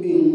being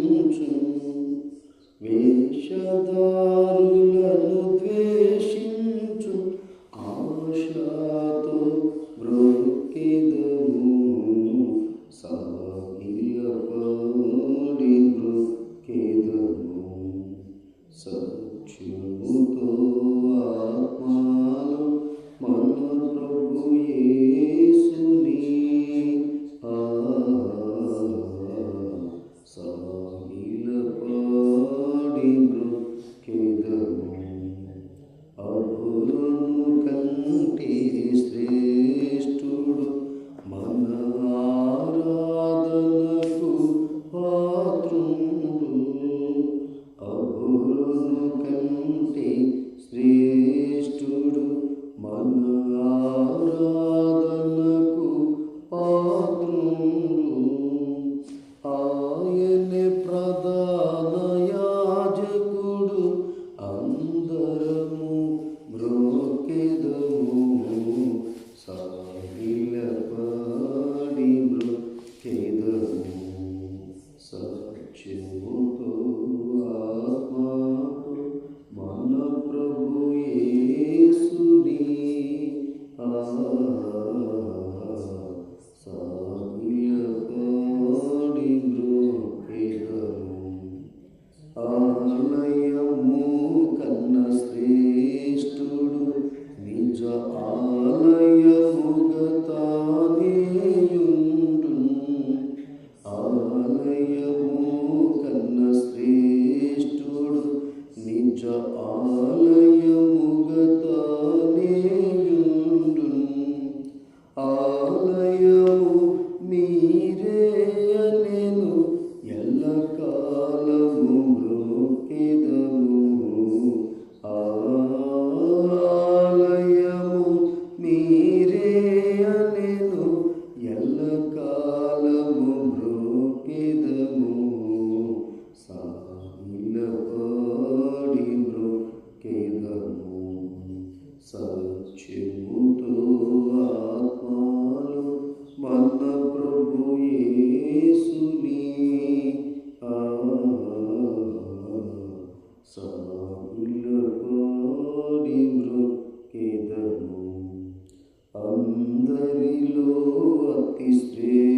অতিশ্রেয়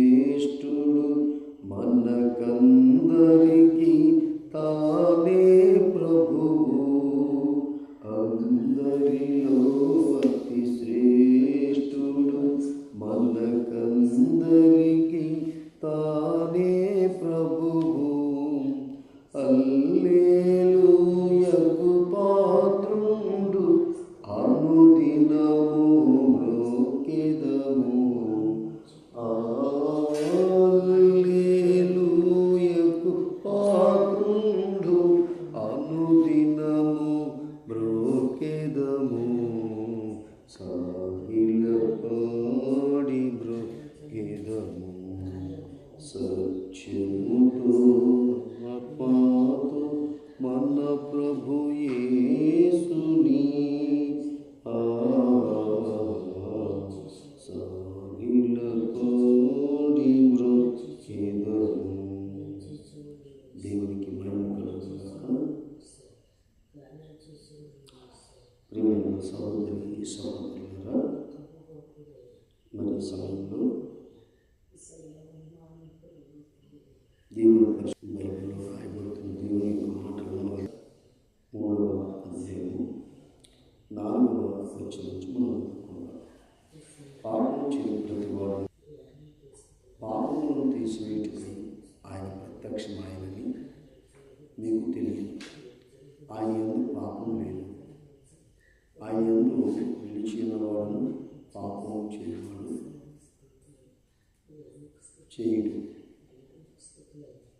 सचिन्तु अपातु मन प्रभु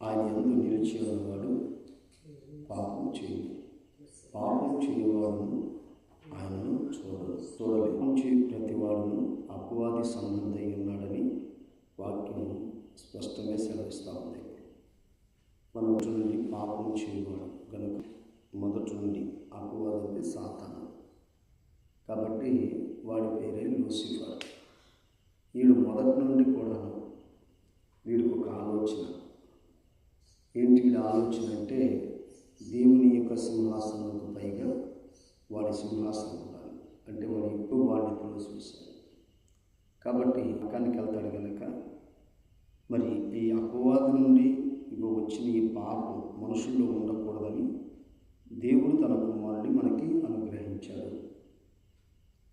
ఆయన ఎందు నిలిచి ఉన్నవాడు పాపం చేయడు పాపం చేయవాడును ఆయనను చూడడు చూడలేము చేయి ప్రతివాడును అపవాది సంబంధి ఉన్నాడని వాక్యం స్పష్టంగా సెలవిస్తూ ఉంది. మనం నుండి పాపం చేయవాడు. కనుక మొదటి నుండి అపవాది సాతాను. కాబట్టి వాడి పేరే లూసిఫర్. వీడు మొదటి నుండి కూడా వీడికి ఒక ఆలోచన. ఏంటి వీడి ఆలోచన అంటే దేవుని యొక్క సింహాసనంకు పైగా వాడి సింహాసనం ఉండాలి. అంటే వాడు ఎక్కువ వాడిని చూశాడు కాబట్టి పక్కనికి వెళ్తాడు కనుక మరి ఈ అపవాది నుండి ఇక వచ్చిన ఈ పాపం మనుషుల్లో ఉండకూడదని దేవుడు తన కుమారుడిని మనకి అనుగ్రహించాడు.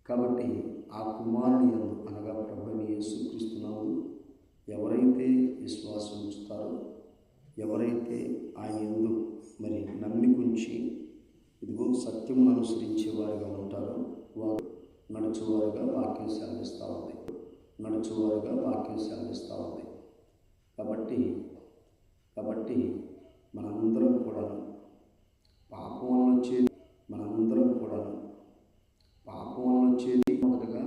కాబట్టి ఆ కుమారుని అనగా ప్రభుని యేసుక్రీస్తునాము ఎవరైతే విశ్వాసం ఉంచుతారో ఎవరైతే ఆయన ఎందు మరి నమ్మికుంచి ఇదిగో సత్యమును అనుసరించే వారిగా ఉంటారో వారు నడుచువారుగా వాక్యం సెలవిస్తూ ఉంది. నడుచువారుగా వాక్యం సెలవిస్తూ ఉంది. కాబట్టి కాబట్టి మనందరం కూడా పాపం వల్ల వచ్చే మనందరం కూడా పాపం వలన వచ్చేది మొదటగా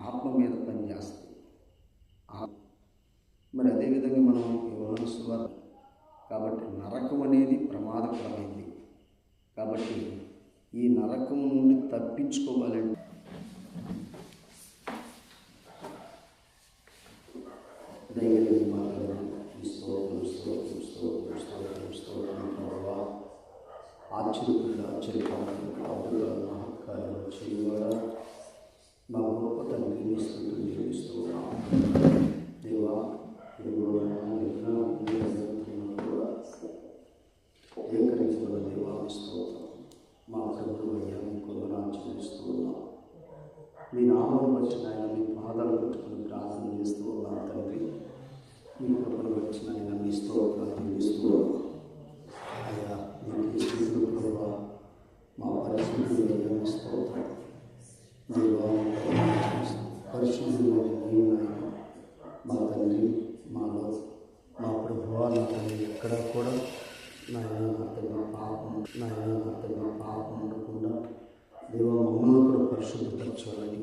ఆత్మ మీద పనిచేస్తుంది ఆ- మరి అదేవిధంగా మనం యోహాను సువార్త కాబట్టి నరకం అనేది అవసరమైంది కాబట్టి ఈ నరకం నుండి తప్పించుకోవాలంటే దయగలిగి మాట్లాడండి ఈ స్తోత్రం స్తోత్రం స్తోత్రం స్తోత్రం స్తోత్రం ప్రభావ ఆశ్చర్యకుడు ఆశ్చర్యకారుడు అద్భుతాలు మహత్కార్యాలు చేయవాడా మా గొప్ప తండ్రి నీ స్థుతులు చెల్లిస్తూ దేవా ఇదిగో ఎన్నో కూడా ఏకరించబడిన దేవా మీ స్తోత్రం మా ప్రభువు అయ్యా మీ కొందనాలు చెల్లిస్తూ ఉన్నాం మీ నామం వచ్చిన ఆయన మీ పాదాలు పెట్టుకుని ప్రార్థన చేస్తూ ఉన్నాను తండ్రి మీ కృపను వచ్చిన ఆయన మీ స్తోత్రాలు చెల్లిస్తూ అయ్యా మీకు స్థితులు ప్రభావ మా పరిస్థితులు అయ్యా మీ స్తోత్రం దేవా పరిశుద్ధులు నాయన మా తండ్రి మాలో మా ప్రభువా నా తండ్రి ఎక్కడ కూడా నాయన నా తండ్రి పాపం నాయన నా తండ్రి పాపం ఉండకుండా దేవ మమ్మల్ని కూడా పరిశుద్ధపరచాలని